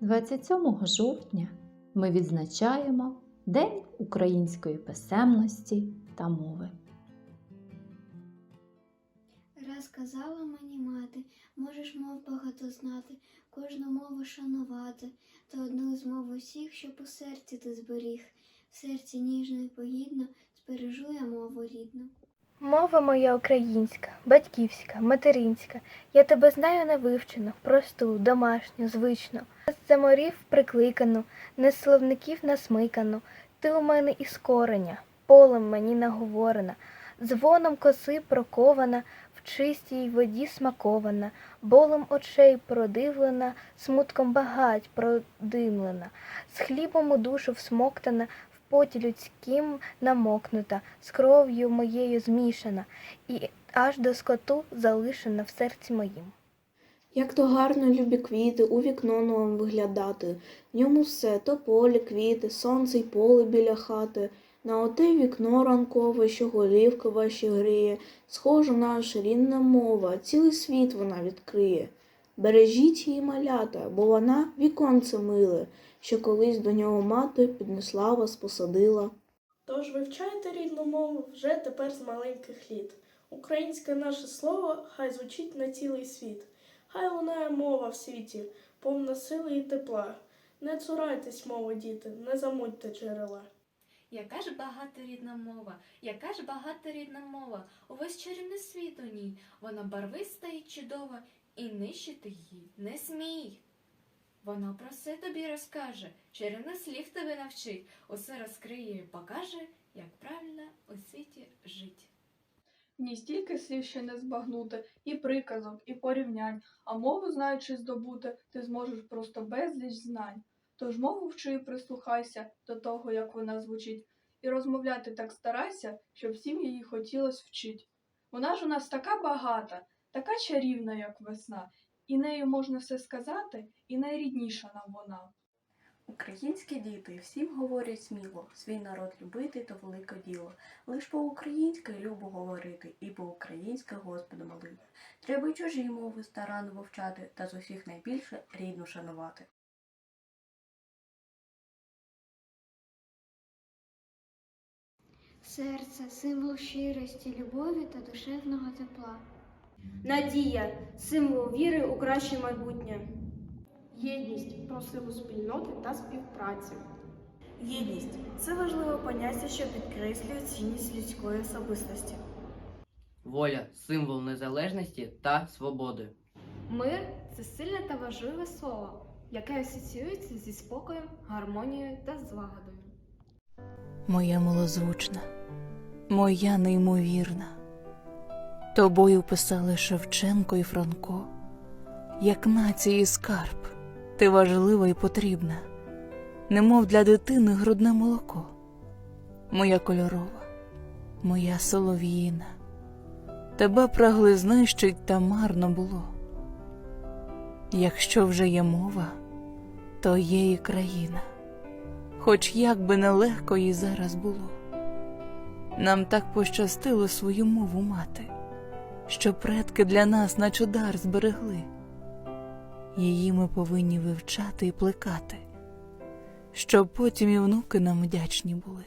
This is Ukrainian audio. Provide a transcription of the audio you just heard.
27 жовтня ми відзначаємо День української писемності та мови. Раз казала мені мати, можеш мов багато знати, кожну мову шанувати, та одну з мов усіх, щоб у серці ти зберіг, в серці ніжно і погідно збережу я мову рідну. Мова моя українська, батьківська, материнська. Я тебе знаю невивчену, просту, домашню, звичну. Заморів прикликану, не з насмикану. Ти у мене із кореня, полем мені наговорена, дзвоном коси прокована, в чистій воді смакована, болем очей продивлена, смутком багать продимлена, з хлібом у душу всмоктана, в поті людським намокнута, з кров'ю моєю змішана, і аж до скоту залишена в серці моїм. Як то гарно любі квіти у вікно новим виглядати. В ньому все то полі, квіти, сонце й поле біля хати. На оте вікно ранкове, що голівка ваші гріє, схожа наша рідна мова, цілий світ вона відкриє. Бережіть її малята, бо вона віконце миле, що колись до нього мати піднесла вас, посадила. Тож вивчайте рідну мову вже тепер з маленьких літ. Українське наше слово хай звучить на цілий світ. Хай лунає мова в світі, повна сили і тепла. Не цурайтесь, мови, діти, не замудьте джерела. Яка ж багаторідна мова, яка ж багаторідна мова, увесь чарівний світ у ній, вона барвиста і чудова, і нищити її не смій. Вона про все тобі розкаже, чарівних слів тебе навчить, усе розкриє і покаже, як правильно у світі жить. Ні стільки слів ще не збагнути, і приказок, і порівнянь, а мову знаючи здобути, ти зможеш просто безліч знань. Тож мову вчи і прислухайся до того, як вона звучить, і розмовляти так старайся, щоб всім її хотілось вчить. Вона ж у нас така багата, така чарівна, як весна, і нею можна все сказати, і найрідніша нам вона. Українські діти всім говорять сміло, свій народ любити то велике діло. Лиш по-українськи любо говорити, і по-українськи Господу молити. Треба й чужі мови старанно вивчати, та з усіх найбільше рідну шанувати. Серце символ щирості, любові та душевного тепла. Надія символ віри у краще майбутнє. Єдність про силу спільноти та співпраці. Єдність це важливе поняття, що підкреслює цінність людської особистості. Воля символ незалежності та свободи. Мир це сильне та важливе слово, яке асоціюється зі спокоєм, гармонією та злагодою. Моя милозвучна, моя неймовірна. Тобою писали Шевченко і Франко, як нації скарб, ти важлива і потрібна, немов для дитини грудне молоко, моя кольорова, моя солов'їна, тебе прагли знищить, та марно було. Якщо вже є мова, то є і країна хоч як би нелегко їй зараз було. Нам так пощастило свою мову мати, що предки для нас наче дар зберегли. Її ми повинні вивчати і плекати, щоб потім і внуки нам вдячні були.